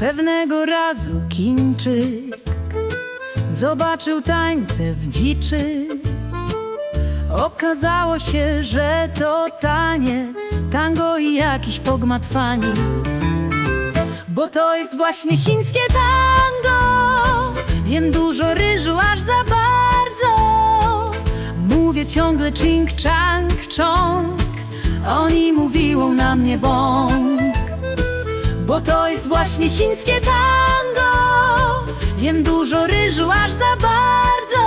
Pewnego razu Chińczyk zobaczył tańce w dziczy. Okazało się, że to taniec, tango i jakiś pogmatwaniec. Bo to jest właśnie chińskie tango. Jem dużo ryżu, aż za bardzo. Mówię ciągle ching chang chong. Oni mówią na mnie bąk. Bo to jest właśnie chińskie tango. Jem dużo ryżu, aż za bardzo.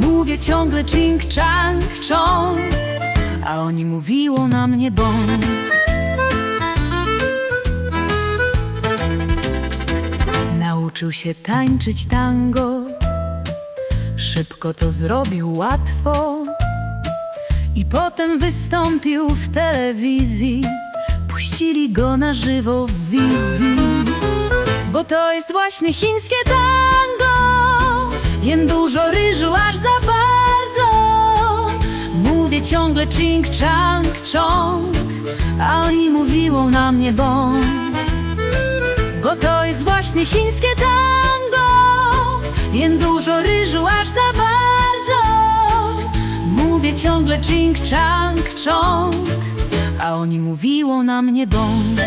Mówię ciągle ching chang chong A oni mówiło na mnie bąk Nauczył się tańczyć tango. Szybko to zrobił łatwo. I potem wystąpił w telewizji Puścili go na żywo w wizji. Bo to jest właśnie chińskie tango. Jem dużo ryżu, aż za bardzo. Mówię ciągle ching chang chong A oni mówiło na mnie bąk. Bo to jest właśnie chińskie tango. Jem dużo ryżu, aż za bardzo. Mówię ciągle ching chang chong oni mówiło na mnie bąk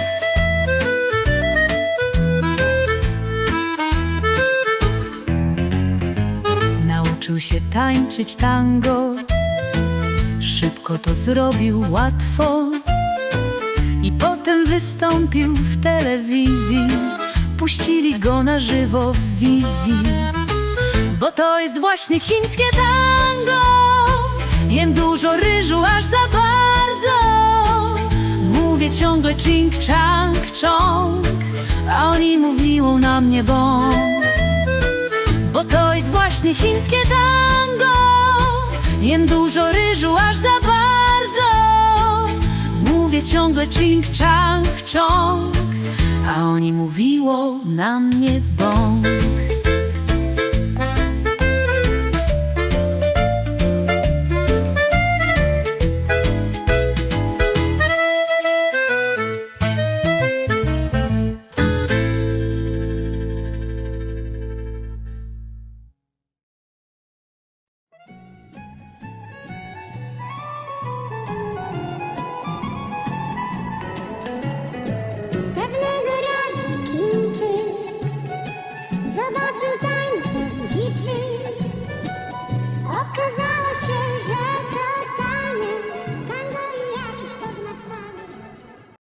Nauczył się tańczyć tango. Szybko to zrobił łatwo. I potem wystąpił w telewizji. Puścili go na żywo w wizji. Bo to jest właśnie chińskie tango. Jem dużo ryżu, ciągle ching chang chong A oni mówiło na mnie bąk Bo to jest właśnie chińskie tango. Jem dużo ryżu, aż za bardzo. Mówię ciągle ching chang chong A oni mówiło na mnie bąk ざま